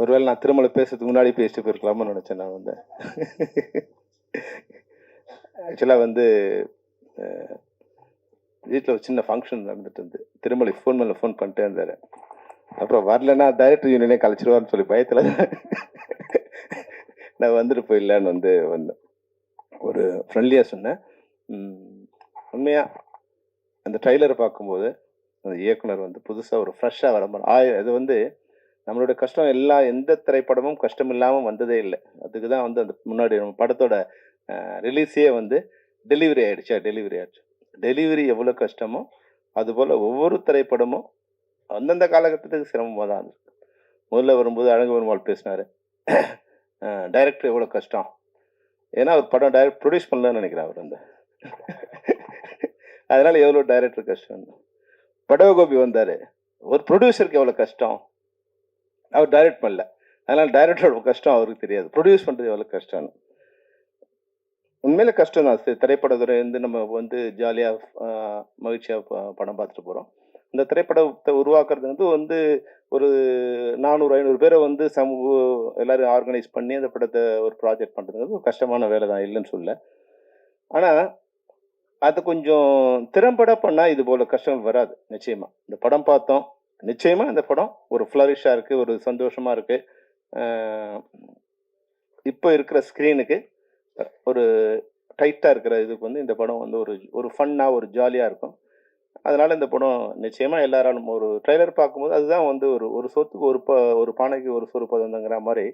ஒருவேளை நான் திருமலை பேசுறதுக்கு முன்னாடி பேசிட்டு போயிருக்கலாம்னு நினச்சேன் நான் வந்து. ஆக்சுவலாக வந்து வீட்டில் ஒரு சின்ன ஃபங்க்ஷன் நடந்துட்டு இருந்து திருமலை ஃபோன் மேலே ஃபோன் பண்ணிட்டே இருந்தார். அப்புறம் வரலன்னா டைரக்டர் யூனியனே கழிச்சிருவான்னு சொல்லி பயத்தில் நான் வந்துட்டு போயிடலான்னு வந்து வந்தேன். ஒரு ஃப்ரெண்ட்லியாக சொன்னேன். உண்மையாக அந்த ட்ரைலரை பார்க்கும்போது அந்த இயக்குனர் வந்து புதுசாக ஒரு ஃப்ரெஷ்ஷாக வர மாதிரி ஆய அது வந்து நம்மளுடைய கஷ்டம் எல்லா எந்த திரைப்படமும் கஷ்டம் இல்லாமல் வந்ததே இல்லை. அதுக்கு தான் வந்து அந்த முன்னாடி நம்ம படத்தோட ரிலீஸே வந்து டெலிவரி ஆகிடுச்சா டெலிவரி ஆகிடுச்சு டெலிவரி எவ்வளோ கஷ்டமோ அதுபோல் ஒவ்வொரு திரைப்படமும் அந்தந்த காலகட்டத்துக்கு சிரமமாக தான் இருந்துச்சு முதல்ல வரும்போது அழகு பெருமாள் பேசினார். டைரக்டர் எவ்வளோ கஷ்டம். ஏன்னா அவர் படம் டைரக்ட் ப்ரொடியூஸ் பண்ணலன்னு நினைக்கிறேன் அவர் வந்து. அதனால் எவ்வளோ டைரக்டர் கஷ்டம். படவகோபி வந்தார். ஒரு ப்ரொடியூசருக்கு எவ்வளோ கஷ்டம்? அவர் டைரக்ட் பண்ணல. அதனால் டைரக்டரோட கஷ்டம். அவருக்கு தெரியாது. ப்ரொடியூஸ் பண்ணுறது எவ்வளோ கஷ்டம்னு. உண்மையில கஷ்டம் தான். திரைப்படத்துறை வந்து நம்ம வந்து ஜாலியாக மகிழ்ச்சியாக படம் பார்த்துட்டு போகிறோம் இந்த திரைப்படத்தை உருவாக்குறது வந்து வந்து ஒரு நானூறு ஐநூறு பேரை வந்து சமூக எல்லாரும் ஆர்கனைஸ் பண்ணி அந்த படத்தை ஒரு ப்ராஜெக்ட் பண்ணுறது ஒரு கஷ்டமான வேலை தான். இல்லைன்னு சொல்ல ஆனால் அது கொஞ்சம் திறம்பட பண்ணால் இது போல் கஷ்டங்கள் வராது. நிச்சயமாக இந்த படம் பார்த்தோம். நிச்சயமாக இந்த படம் ஒரு ஃப்ளரிஷாக இருக்குது ஒரு சந்தோஷமாக இருக்குது இப்போ இருக்கிற ஸ்க்ரீனுக்கு ஒரு டைட்டாக இருக்கிற இதுக்கு வந்து இந்த படம் வந்து ஒரு ஒரு ஃபன்னாக ஒரு ஜாலியாக இருக்கும். அதனால் இந்த படம் நிச்சயமாக எல்லாராலும் ஒரு ட்ரெய்லர் பார்க்கும்போது அதுதான் வந்து ஒரு ஒரு சொத்துக்கு ஒரு ப ஒரு பானைக்கு ஒரு சொறு பதந்தங்கிற மாதிரி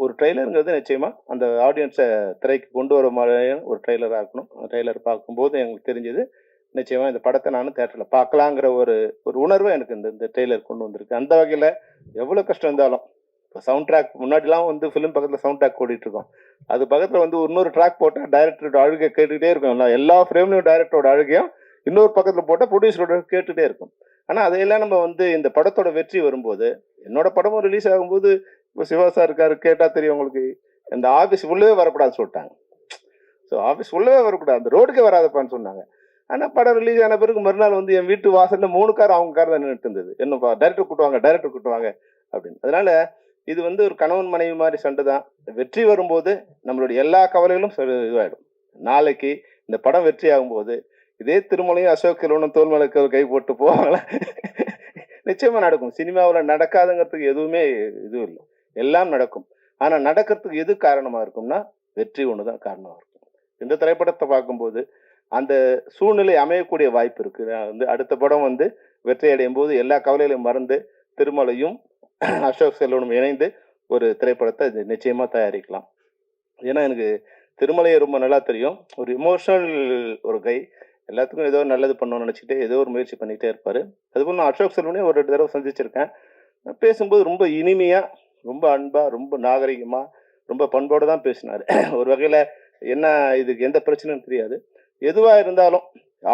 ஒரு ட்ரெய்லருங்கிறது நிச்சயமாக அந்த ஆடியன்ஸை திரைக்கு கொண்டு வர மாதிரியான ஒரு ட்ரெய்லராக இருக்கணும். ட்ரெய்லர் பார்க்கும்போது எங்களுக்கு தெரிஞ்சது நிச்சயமா இந்த படத்தை நானும் தேட்டரில் பார்க்கலாங்கிற ஒரு ஒரு உணர்வு எனக்கு இந்த இந்த ட்ரெய்லர் கொண்டு வந்திருக்கு. அந்த வகையில் எவ்வளோ கஷ்டம் இருந்தாலும் இப்போ சவுண்ட் ட்ராக் முன்னாடிலாம் வந்து ஃபிலிம் பக்கத்தில் சவுண்ட் ட்ராக் ஓடிட்டுருக்கோம் அது பக்கத்தில் வந்து இன்னொரு ட்ராக் போட்டால் டைரக்டரோட அழுகை கேட்டுக்கிட்டே இருக்கும். எல்லா எல்லா ஃப்ரேம்லையும் டைரக்டரோட அழுகையும் இன்னொரு பக்கத்தில் போட்டால் ப்ரொடியூசரோட கேட்டுகிட்டே இருக்கும். ஆனால் அதையெல்லாம் நம்ம வந்து இந்த படத்தோட வெற்றி வரும்போது என்னோட படமும் ரிலீஸ் ஆகும்போது இப்போ சிவா சார் இருக்காரு கேட்டால் தெரியும் உங்களுக்கு இந்த ஆஃபீஸ் உள்ளவே வரக்கூடாதுன்னு சொல்லிட்டாங்க. ஸோ ஆஃபீஸ் உள்ளவே வரக்கூடாது. அந்த ரோடுக்கே வராதப்பான்னு சொன்னாங்க. ஆனால் படம் ரிலீஸ் ஆன பிறகு மறுநாள் வந்து என் வீட்டு வாசலில் மூணு கார் அவங்க கார் தான் நின்றுட்டு இருந்தது. என்னப்பா டைரக்டர் கூட்டுவாங்க டைரக்டர் கூட்டுவாங்க அப்படின்னு. அதனால இது வந்து ஒரு கணவன் மனைவி மாதிரி சண்டை தான். வெற்றி வரும்போது நம்மளுடைய எல்லா கவலைகளும் இதுவாகிடும் நாளைக்கு இந்த படம் வெற்றி ஆகும்போது இதே திருமலையும் அசோக் கிலோனும் தோல்மலுக்கு கை போட்டு போவாங்களா? நிச்சயமாக நடக்கும். சினிமாவில் நடக்காதுங்கிறதுக்கு எதுவுமே இதுவும் இல்லை. எல்லாம் நடக்கும். ஆனால் நடக்கிறதுக்கு எது காரணமாக இருக்கும்னா வெற்றி ஒன்று தான் காரணமாக இருக்கும். இந்த திரைப்படத்தை பார்க்கும்போது அந்த சூழ்நிலை அமையக்கூடிய வாய்ப்பு இருக்கு. வந்து அடுத்த படம் வந்து வெற்றி அடையும் போது எல்லா கவலைகளையும் மறந்து திருமலையும் அசோக் செல்வனும் இணைந்து ஒரு திரைப்படத்தை நிச்சயமா தயாரிக்கலாம். ஏன்னா எனக்கு திருமலையை ரொம்ப நல்லா தெரியும். ஒரு இமோஷனல் ஒரு கை. எல்லாத்துக்கும் ஏதோ நல்லது பண்ணணும்னு நினச்சிட்டு ஏதோ ஒரு முயற்சி பண்ணிகிட்டே இருப்பார். அதுபோல் நான் அசோக் செல்வனையும் ஒரு ரெண்டு தடவை சந்திச்சிருக்கேன். பேசும்போது ரொம்ப இனிமையாக ரொம்ப அன்பாக ரொம்ப நாகரிகமாக ரொம்ப பண்போடு தான் பேசினார். ஒரு வகையில் என்ன இதுக்கு எந்த பிரச்சனையும் தெரியாது. எதுவாக இருந்தாலும்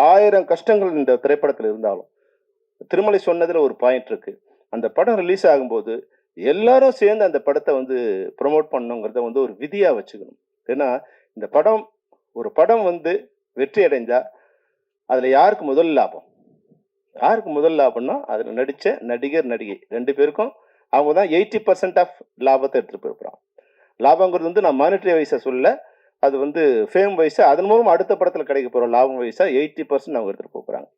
ஆயிரம் கஷ்டங்கள் இந்த திரைப்படத்தில் இருந்தாலும் திருமலை சொன்னதில் ஒரு பாயிண்ட் இருக்கு. அந்த படம் ரிலீஸ் ஆகும்போது எல்லாரும் சேர்ந்து அந்த படத்தை வந்து ப்ரொமோட் பண்ணுங்கிறத வந்து ஒரு விதியாக வச்சுக்கணும். ஏன்னா இந்த படம் ஒரு படம் வந்து வெற்றி அடைஞ்சா அதில் யாருக்கு முதல் லாபம்? யாருக்கு முதல் லாபம்னா அதில் நடித்த நடிகர் நடிகை ரெண்டு பேருக்கும் அவங்க தான் எயிட்டி பர்சன்ட் ஆஃப் லாபத்தை எடுத்துகிட்டு போயிருப்பாங்க லாபங்கிறது வந்து நான் மானிட்டரி வைஸை சொல்ல அது வந்து ஃபேம் வைஸாக அதன் மூலம் அடுத்த படத்தில் கிடைக்க போகிற லாபம் வைஸாக எயிட்டி பர்சன்ட் அவங்க எடுத்துகிட்டு போகிறாங்க